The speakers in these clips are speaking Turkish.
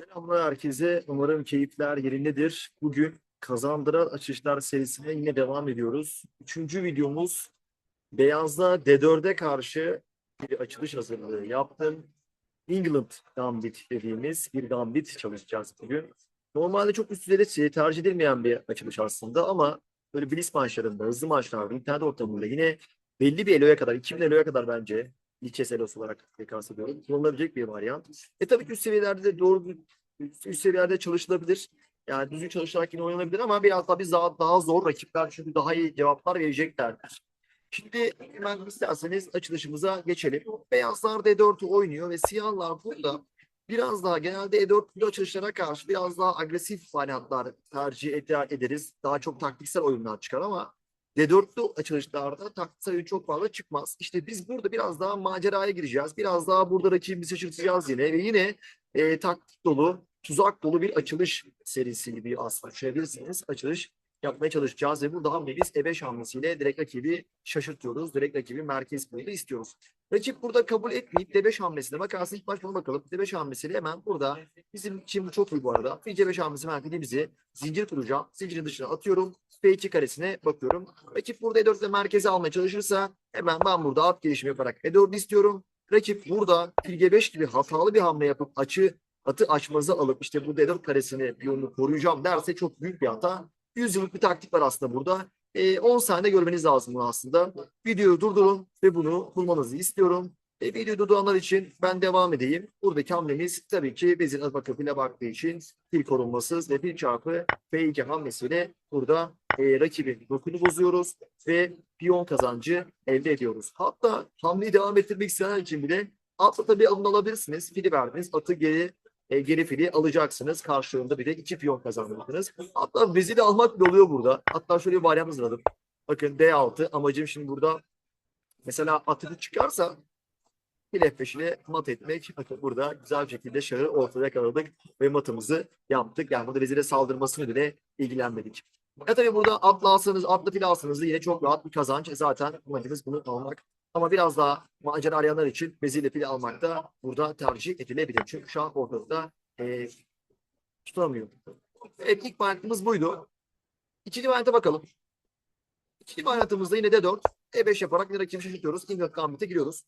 Selamlar herkese. Umarım keyifler yerindedir. Bugün Kazandıran Açışlar serisine yine devam ediyoruz. Üçüncü videomuz Beyaz'da D4'e karşı bir açılış hazırlığı yaptım. England Gambit dediğimiz bir Gambit çalışacağız bugün. Normalde çok üst düzeyde tercih edilmeyen bir açılış aslında ama böyle blitz maçlarında, hızlı maçlarda, internet ortamında yine belli bir eloya kadar, 2000 eloya kadar bence elosu olarak tekrar ediyorum. Kullanılabilecek bir varyant. E tabii ki üst seviyelerde de doğru üst, seviyelerde çalışılabilir. Yani düzgün çalışarak yine oynanabilir ama biraz daha, daha, daha zor rakipler çünkü daha iyi cevaplar vereceklerdir. Şimdi hemen isterseniz açılışımıza geçelim. Beyazlar D4'ü oynuyor ve siyahlar burada biraz daha genelde E4 açılışlara karşı biraz daha agresif varyantlar tercih eder, ederiz. Daha çok taktiksel oyunlar çıkar ama D4'lü açılışlarda taktiksel oyun çok fazla çıkmaz. İşte biz burada biraz daha maceraya gireceğiz. Biraz daha burada rakibimizi şaşırtacağız yine ve yine e, taktik dolu, tuzak dolu bir açılış serisi gibi aslında düşünebilirsiniz. Açılış yapmaya çalışacağız ve burada hamlemiz E5 hamlesiyle direkt rakibi şaşırtıyoruz. Direkt rakibi merkez play'i istiyoruz. Rakip burada kabul etmeyip D5 hamlesine bakarsa ilk baş buna bakalım. D5 hamlesiyle hemen burada bizim için bu çok iyi bu arada. Bir C5 hamlesi merkezimizi zincir kuracağım. Zincirin dışına atıyorum. F2 karesine bakıyorum. Rakip burada E4 ile merkeze almaya çalışırsa hemen ben burada at gelişimi yaparak E4 istiyorum. Rakip burada fil G5 gibi hatalı bir hamle yapıp açı atı açmazı alıp işte bu D4 karesini yolunu koruyacağım derse çok büyük bir hata. 100 yıllık bir taktik var aslında burada. E, 10 saniye görmeniz lazım bunu aslında. Videoyu durdurun ve bunu bulmanızı istiyorum. E, videoyu durduranlar için ben devam edeyim. Buradaki hamlemiz tabii ki bezin bakı file baktığı için fil korunmasız ve fil çarpı F2 hamlesiyle burada e, rakibin dokunu bozuyoruz ve piyon kazancı elde ediyoruz. Hatta hamleyi devam ettirmek isteyenler için bile atla tabii alın alabilirsiniz. Fili verdiniz. Atı geri e, geri fili alacaksınız. Karşılığında bir de iki piyon kazandırdınız. Hatta veziri almak bile oluyor burada. Hatta şöyle bir varyant hazırladım. Bakın D6 amacım şimdi burada mesela atı çıkarsa bir F5 ile mat etmek. Bakın burada güzel bir şekilde şahı ortada yakaladık ve matımızı yaptık. Yani burada vezire saldırmasını bile ilgilenmedik. Ya tabii burada atla alsanız, atla fil alsanız yine çok rahat bir kazanç. Zaten amacımız bunu almak. Ama biraz daha macera arayanlar için vezirle fil almak da burada tercih edilebilir. Çünkü şah ortada e, tutamıyor. Evet ilk buydu. İkinci varyanta bakalım. İkinci varyantımızda yine D4, E5 yaparak yine rakibi şaşırtıyoruz. England Gambit'e giriyoruz.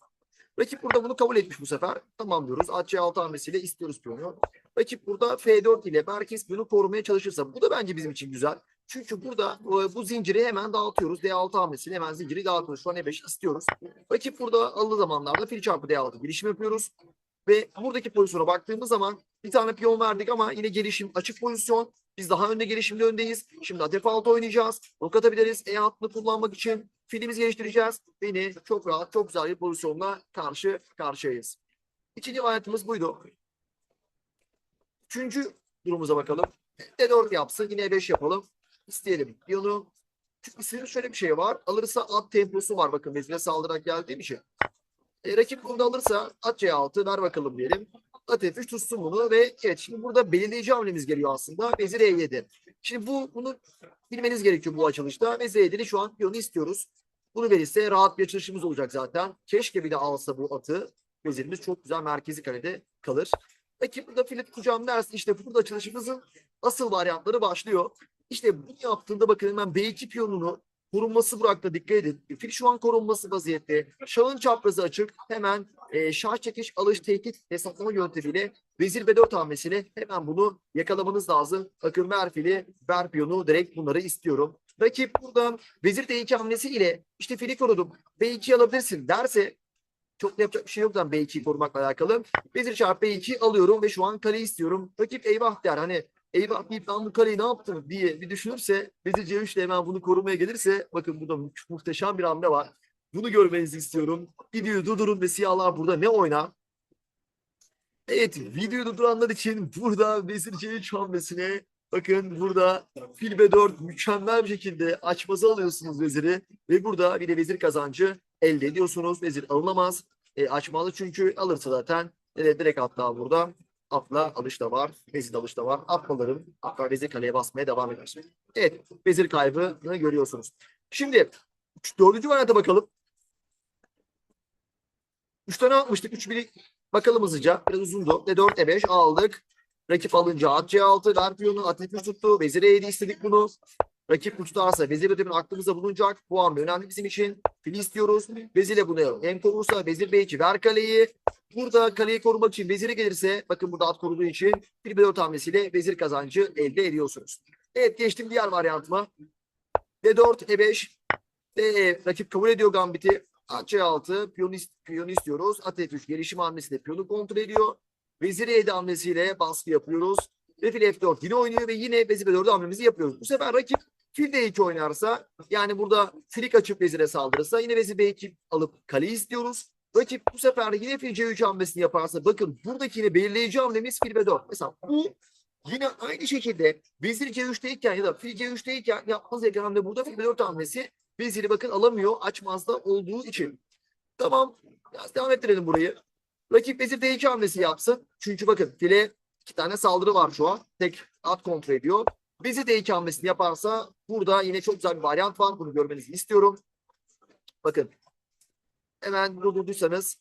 Rakip burada bunu kabul etmiş bu sefer. Tamam diyoruz. At C6 hamlesiyle istiyoruz piyonu. Rakip burada F4 ile merkez piyonu korumaya çalışırsa bu da bence bizim için güzel. Çünkü burada e, bu zinciri hemen dağıtıyoruz. D6 hamlesiyle hemen zinciri dağıtıyoruz. Şu an E5 istiyoruz. Rakip burada aldığı zamanlarda fil çarpı D6 girişim yapıyoruz. Ve buradaki pozisyona baktığımız zaman bir tane piyon verdik ama yine gelişim açık pozisyon. Biz daha önde gelişimde öndeyiz. Şimdi at F6 oynayacağız. Rok atabiliriz. E hattını kullanmak için filimizi geliştireceğiz. Yine çok rahat, çok güzel bir pozisyonla karşı karşıyayız. İkinci varyantımız buydu. Üçüncü durumumuza bakalım. D4 yapsın. Yine E5 yapalım. İsteyelim. Piyonu çünkü şöyle bir şey var. Alırsa at temposu var. Bakın vezire saldırarak geldiği bir şey. E, rakip bunu alırsa at C6 ver bakalım diyelim. At F3 tutsun bunu ve evet şimdi burada belirleyici hamlemiz geliyor aslında. Vezir E7. Şimdi bu bunu bilmeniz gerekiyor bu açılışta. Vezir E7'li şu an piyonu istiyoruz. Bunu verirse rahat bir açılışımız olacak zaten. Keşke bir de alsa bu atı. Vezirimiz çok güzel merkezi karede kalır. Rakip burada fili tutacağım dersin. İşte burada açılışımızın asıl varyantları başlıyor. İşte bunu yaptığında bakın hemen B2 piyonunu korunması bıraktı dikkat edin. Fil şu an korunması vaziyette. Şahın çaprazı açık. Hemen e, şah çekiş alış tehdit hesaplama yöntemiyle vezir B4 hamlesiyle hemen bunu yakalamanız lazım. Bakın ver fili ver piyonu direkt bunları istiyorum. Rakip buradan vezir D2 hamlesi ile işte fili korudum. B2 alabilirsin derse çok da yapacak bir şey yok zaten B2'yi korumakla alakalı. Vezir çarpı B2 alıyorum ve şu an kale istiyorum. Rakip eyvah der hani eyvah deyip kaleyi ne yaptım diye bir düşünürse vezir C3 ile hemen bunu korumaya gelirse bakın burada mu- muhteşem bir hamle var. Bunu görmenizi istiyorum. Videoyu durdurun ve siyahlar burada ne oynar? Evet videoyu durduranlar için burada vezir C3 hamlesine bakın burada fil B4 mükemmel bir şekilde açmazı alıyorsunuz veziri ve burada bir de vezir kazancı elde ediyorsunuz. Vezir alınamaz. E, açmalı çünkü alırsa zaten e, direkt hatta burada atla alış da var. Vezir alış da var. Atmaların hatta vezir kaleye basmaya devam eder. Evet vezir kaybını görüyorsunuz. Şimdi dördüncü varyanta bakalım. Üç tane atmıştık. Üç biri bakalım hızlıca. Biraz uzundu. D4, E5 aldık. Rakip alınca at C6, ver piyonu, at F3 tuttu. Vezir E7 istedik bunu. Rakip bu tutarsa vezir ödemin aklımıza bulunacak. Bu hamle önemli bizim için. Fili istiyoruz. Vezirle bunu hem korursa vezir B2 ver kaleyi. Burada kaleyi korumak için veziri gelirse bakın burada at koruduğu için bir B4 hamlesiyle vezir kazancı elde ediyorsunuz. Evet geçtim diğer varyantıma. D4, E5, D, rakip kabul ediyor gambiti. At C6, piyon, piyon istiyoruz. At F3 gelişim hamlesiyle piyonu kontrol ediyor. Vezir E7 hamlesiyle baskı yapıyoruz. Ve fil F4 yine oynuyor ve yine vezir B4 hamlemizi yapıyoruz. Bu sefer rakip fil D2 oynarsa yani burada filik açıp vezire saldırırsa yine vezir B2 alıp kaleyi istiyoruz. Rakip bu sefer yine fil C3 hamlesini yaparsa bakın buradaki yine belirleyici hamlemiz fil B4. Mesela bu yine aynı şekilde vezir C3'teyken ya da fil C3'teyken yapmanız gereken hamle burada fil B4 hamlesi. Veziri bakın alamıyor açmazda olduğu için. Tamam. Biraz devam ettirelim burayı. Rakip vezir D2 hamlesi yapsın. Çünkü bakın file iki tane saldırı var şu an. Tek at kontrol ediyor. Vezir D2 hamlesini yaparsa burada yine çok güzel bir varyant var. Bunu görmenizi istiyorum. Bakın. Hemen durdurduysanız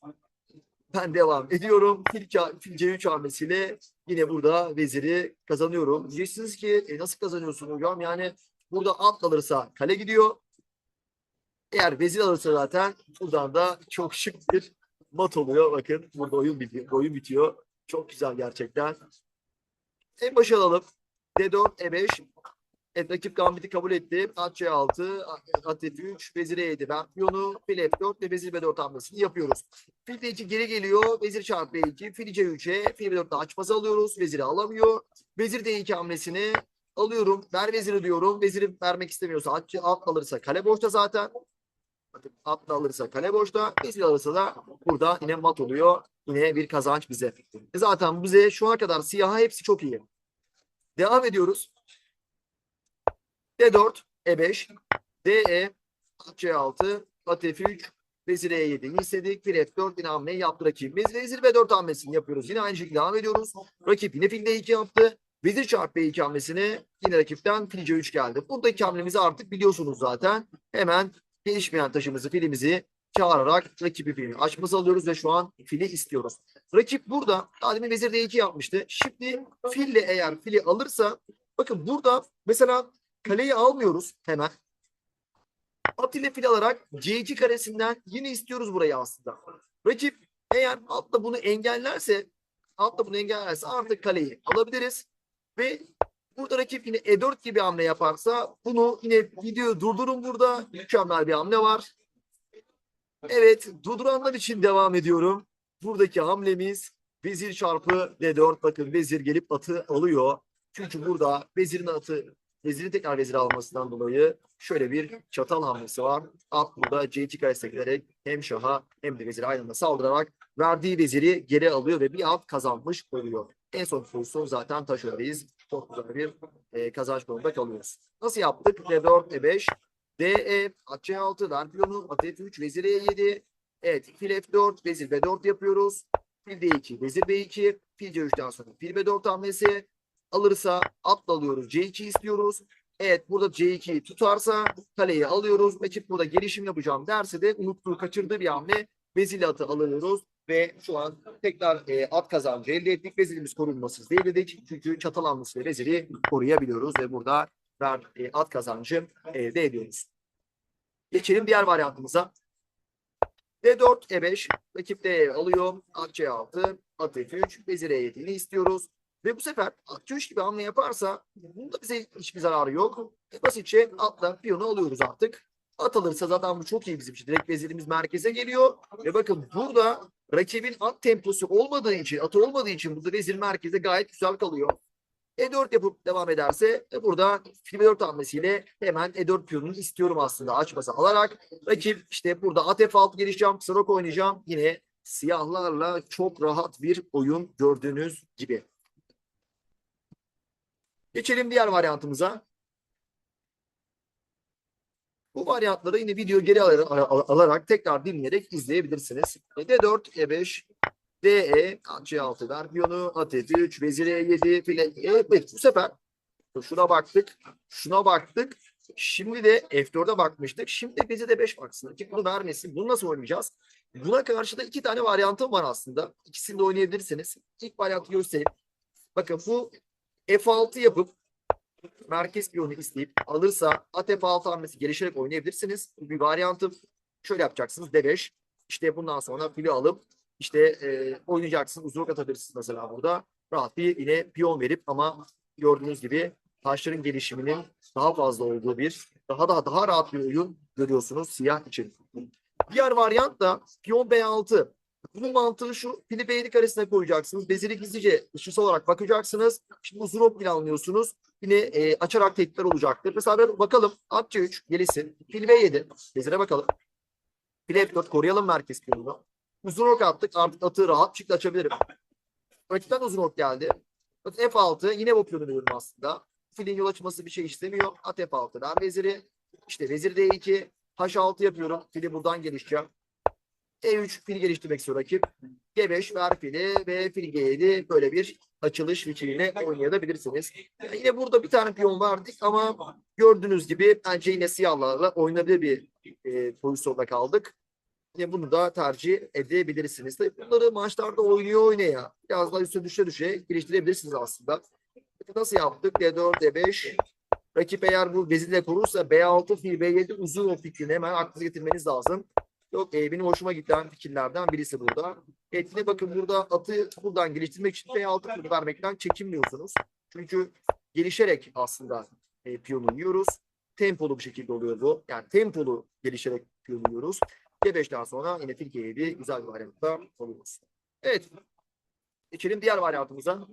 ben devam ediyorum. Fil, fil C3 hamlesiyle yine burada veziri kazanıyorum. Diyeceksiniz ki e, nasıl kazanıyorsun hocam? Yani burada at alırsa kale gidiyor. Eğer vezir alırsa zaten buradan da çok şık bir mat oluyor. Bakın burada oyun bitiyor. Oyun bitiyor. Çok güzel gerçekten. En başa alalım. D4, E5. Evet, rakip gambiti kabul etti. At C6, at F3, vezir E7. Ben piyonu, fil F4 ve vezir B4 hamlesini yapıyoruz. Fil D2 geri geliyor. Vezir çarpı B2, fil C3'e, fil B4'te açmazı alıyoruz. Veziri alamıyor. Vezir D2 hamlesini alıyorum. Ver veziri diyorum. Veziri vermek istemiyorsa at, at alırsa kale boşta zaten. Atla alırsa kale boşta. Vezir alırsa da burada yine mat oluyor. Yine bir kazanç bize. E Zaten bize şu ana kadar siyaha hepsi çok iyi. Devam ediyoruz. D4, E5, DE, at C6, at F3, vezir E7 istedik. Fil F4 yine hamleyi yaptı rakibimiz. Vezir B4 hamlesini yapıyoruz. Yine aynı şekilde devam ediyoruz. Rakip yine fil D2 yaptı. Vezir çarpı B2 hamlesini yine rakipten fil C3 geldi. Buradaki hamlemizi artık biliyorsunuz zaten. Hemen gelişmeyen taşımızı filimizi çağırarak rakibi filmi açması alıyoruz ve şu an fili istiyoruz. Rakip burada daha demin vezir D2 yapmıştı. Şimdi fille eğer fili alırsa bakın burada mesela kaleyi almıyoruz hemen. At ile fil alarak C2 karesinden yine istiyoruz burayı aslında. Rakip eğer altta bunu engellerse altta bunu engellerse artık kaleyi alabiliriz. Ve burada rakip yine E4 gibi hamle yaparsa bunu yine videoyu durdurun burada. Mükemmel bir hamle var. Evet durduranlar için devam ediyorum. Buradaki hamlemiz vezir çarpı D4. Bakın vezir gelip atı alıyor. Çünkü burada vezirin atı vezirin tekrar vezir almasından dolayı şöyle bir çatal hamlesi var. At burada C2 karesine giderek hem şaha hem de vezire aynı anda saldırarak verdiği veziri geri alıyor ve bir at kazanmış oluyor. En son pozisyon zaten taş öndeyiz. Çok güzel bir e, kazanç konumunda kalıyoruz. Nasıl yaptık? D4, E5, DE, at C6, ver piyonu, at F3, vezir E7. Evet, fil F4, vezir B4 yapıyoruz. Fil D2, vezir B2, fil C3'ten sonra fil B4 hamlesi. Alırsa atla alıyoruz. C2 istiyoruz. Evet burada C2'yi tutarsa kaleyi alıyoruz. Rakip burada gelişim yapacağım derse de unuttuğu, kaçırdığı bir hamle vezir atı alıyoruz. Ve şu an tekrar e, at kazancı elde ettik. Vezirimiz korunmasız devledik. Çünkü çatal hamlesi ve veziri koruyabiliyoruz ve burada ver, e, at kazancı elde ediyoruz. Geçelim diğer varyantımıza. D4, E5, rakip D alıyor. At C6, at F3, vezir E7'ni istiyoruz. Ve bu sefer at C3 gibi hamle yaparsa bunda bize hiçbir zararı yok. Basitçe atla piyonu alıyoruz artık. At alırsa zaten bu çok iyi bizim için. Direkt vezirimiz merkeze geliyor. Ve bakın burada rakibin at temposu olmadığı için, atı olmadığı için burada vezir merkeze gayet güzel kalıyor. E4 yapıp devam ederse e, burada fil 4 hamlesiyle hemen E4 piyonunu istiyorum aslında açması alarak. Rakip işte burada at F6 gelişeceğim, sırok oynayacağım. Yine siyahlarla çok rahat bir oyun gördüğünüz gibi. Geçelim diğer varyantımıza. Bu varyantları yine video geri al- al- alarak tekrar dinleyerek izleyebilirsiniz. E, D4, E5, DE, C6 ver piyonu, at F3, vezir E7, file. Evet bu sefer şuna baktık, şuna baktık. Şimdi de F4'e bakmıştık. Şimdi vezir D5 baksın. Rakip bunu vermesin. Bunu nasıl oynayacağız? Buna karşı da iki tane varyantım var aslında. İkisini de oynayabilirsiniz. İlk varyantı göstereyim. Bakın bu F6 yapıp merkez piyonu isteyip alırsa at F6 hamlesi gelişerek oynayabilirsiniz. Bu bir varyantı. Şöyle yapacaksınız. D5. İşte bundan sonra fili alıp işte e, oynayacaksınız. Uzun atabilirsiniz mesela burada. Rahat bir yine piyon verip ama gördüğünüz gibi taşların gelişiminin daha fazla olduğu bir daha daha daha rahat bir oyun görüyorsunuz siyah için. Diğer varyant da piyon B6. Bunun mantığı şu. Fili B7 karesine koyacaksınız. Veziri gizlice dışısı olarak bakacaksınız. Şimdi uzun planlıyorsunuz. Yine e, açarak tehditler olacaktır. Mesela bir bakalım. At C3 gelişsin. Fil B7. Vezire bakalım. Fil F4 koruyalım merkez piyonunu. Uzun ok attık. Artık atı rahat çıktı açabilirim. Rakipten uzun ok geldi. At F6 yine bu piyonu veriyorum aslında. Filin yol açması bir şey istemiyor. At F6 ben veziri. İşte vezir D2. H6 yapıyorum. Fili buradan gelişeceğim. E3 fili geliştirmek istiyor rakip. G5 ver fili ve fil G7 böyle bir açılış vitriniyle oynayabilirsiniz. Yine burada bir tane piyon verdik ama gördüğünüz gibi bence yine siyahlarla oynanabilir bir e, pozisyonda kaldık. Yine bunu da tercih edebilirsiniz. Tabii bunları maçlarda oynuyor oynaya. Biraz daha üstüne düşe düşe geliştirebilirsiniz aslında. Nasıl yaptık? D4, D5. Rakip eğer bu vezirle korursa B6, fil B7 uzun o fikrini hemen aklınıza getirmeniz lazım. Yok e, benim hoşuma giden fikirlerden birisi burada. Evet yine bakın burada atı buradan geliştirmek için B6 piyonu vermekten çekinmiyorsunuz. Çünkü gelişerek aslında e, piyonu yiyoruz. Tempolu bir şekilde oluyor bu. Yani tempolu gelişerek piyonu yiyoruz. G5'ten sonra yine fil G7 güzel bir varyantta oluyoruz. Evet. Geçelim diğer varyantımıza.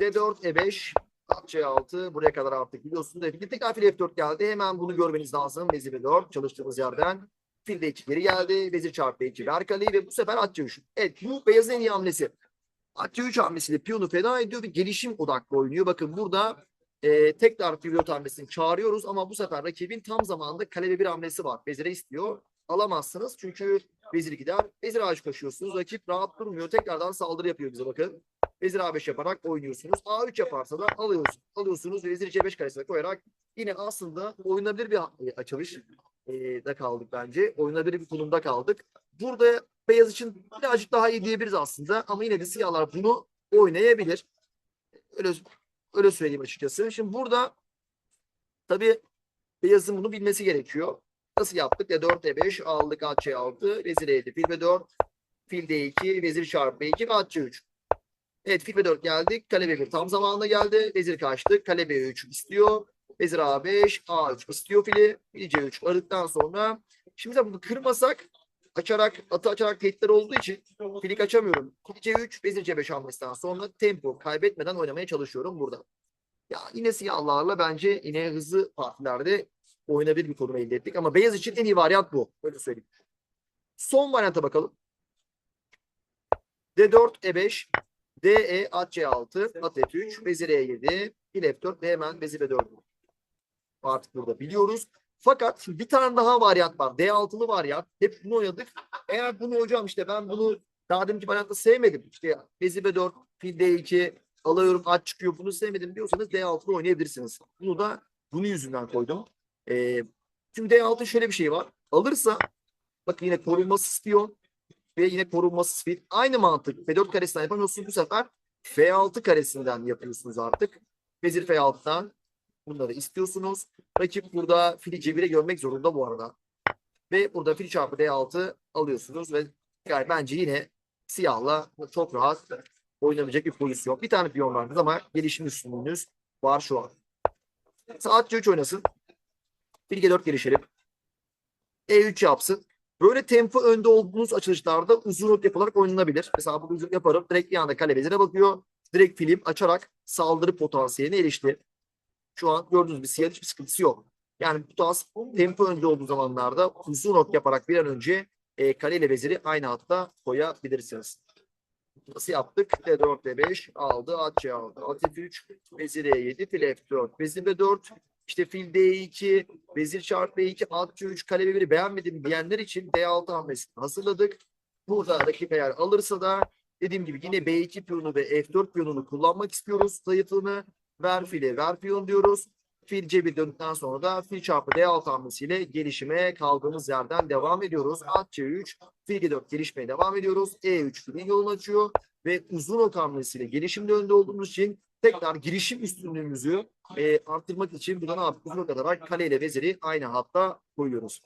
D4, E5, at C6 buraya kadar artık biliyorsunuz. Evet, tekrar fil F4 geldi. Hemen bunu görmeniz lazım. Vezir B4 çalıştığımız yerden. Fil D2 geri geldi. Vezir çarpı D2 ver kaleyi ve bu sefer at C3. Evet bu beyazın en iyi hamlesi. At C3 hamlesiyle piyonu feda ediyor ve gelişim odaklı oynuyor. Bakın burada e, tekrar pivot hamlesini çağırıyoruz ama bu sefer rakibin tam zamanında kale bir hamlesi var. Vezire istiyor. Alamazsınız çünkü vezir gider. Vezir A3 kaşıyorsunuz. Rakip rahat durmuyor. Tekrardan saldırı yapıyor bize bakın. Vezir A5 yaparak oynuyorsunuz. A3 yaparsa da alıyorsunuz. Alıyorsunuz ve vezir C5 karesine koyarak yine aslında oynanabilir bir açılış da kaldık bence. Oynanabilir bir konumda kaldık. Burada beyaz için birazcık daha iyi diyebiliriz aslında ama yine de siyahlar bunu oynayabilir. Öyle, öyle söyleyeyim açıkçası. Şimdi burada tabii beyazın bunu bilmesi gerekiyor. Nasıl yaptık? D4, D5 aldık at C6, vezir E7, fil B4, fil D2, vezir çarpı B2 ve at C3. Evet fil B4 geldik. Kale B1 tam zamanında geldi. Vezir kaçtı. Kale B3 istiyor. Vezir A5, A3 istiyor fili. Fil C3 aradıktan sonra şimdi mesela bunu kırmasak açarak atı açarak tehditler olduğu için fili kaçamıyorum. Fil C3, vezir C5 hamlesinden sonra tempo kaybetmeden oynamaya çalışıyorum burada. Ya yine siyahlarla bence yine hızlı partilerde oynanabilir bir konum elde ettik. Ama beyaz için en iyi varyant bu. Öyle söyleyeyim. Son varyanta bakalım. D4, E5, DE, at C6, at F3, vezir E7, fil F4 ve hemen vezir B4. Artık burada biliyoruz. Fakat bir tane daha varyant var. D6'lı varyant. Hep bunu oynadık. Eğer bunu hocam işte ben bunu daha deminki varyantta sevmedim. İşte vezir B4, fil D2, alıyorum at çıkıyor bunu sevmedim diyorsanız D6'lı oynayabilirsiniz. Bunu da bunun yüzünden koydum. Ee, şimdi D6 şöyle bir şey var. Alırsa bakın yine korunması piyon ve yine korunması fil. Aynı mantık. F4 karesinden yapamıyorsunuz bu sefer. F6 karesinden yapıyorsunuz artık. Vezir F6'dan bunları istiyorsunuz. Rakip burada fili cebire görmek zorunda bu arada. Ve burada fil çarpı D6 alıyorsunuz ve yani bence yine siyahla çok rahat oynanabilecek bir pozisyon. Bir tane piyon var ama gelişim üstünlüğünüz var şu an. Saat C3 oynasın. Fil G4 gelişelim. E3 yapsın. Böyle tempo önde olduğunuz açılışlarda uzun not yapılarak oynanabilir. Mesela bu uzun yaparım. Direkt bir anda kale vezire bakıyor. Direkt film açarak saldırı potansiyeline erişti. Şu an gördüğünüz bir siyah hiçbir sıkıntısı yok. Yani bu tarz tempo önde olduğu zamanlarda uzun not yaparak bir an önce e, kale ile veziri aynı hatta koyabilirsiniz. Nasıl yaptık? D4, D5 aldı. At C aldı. At F3, vezir E7, fil F4, vezir B4, işte fil D2, vezir çarpı B2, at C3, kale B1'i beğenmedim diyenler için D6 hamlesini hazırladık. Burada rakip eğer alırsa da dediğim gibi yine B2 piyonu ve F4 piyonunu kullanmak istiyoruz. Zayıflığını ver fili, ver piyon diyoruz. Fil C1 döndükten sonra da fil çarpı D6 hamlesiyle gelişime kaldığımız yerden devam ediyoruz. At C3, fil G4 gelişmeye devam ediyoruz. E3 filin yolunu açıyor. ve uzun ok hamlesiyle gelişimde önde olduğumuz için tekrar girişim üstünlüğümüzü e, arttırmak için burada ne yaptık? Uzun ok atarak kale ile veziri aynı hatta koyuyoruz.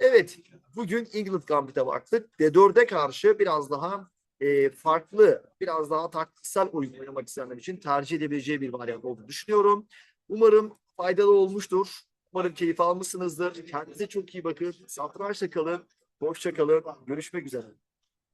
Evet, bugün England Gambit'e baktık. D4'e karşı biraz daha e, farklı, biraz daha taktiksel oyun oynamak isteyenler için tercih edebileceği bir varyant olduğunu düşünüyorum. Umarım faydalı olmuştur. Umarım keyif almışsınızdır. Kendinize çok iyi bakın. Satrançla kalın. Hoşça kalın. Görüşmek üzere.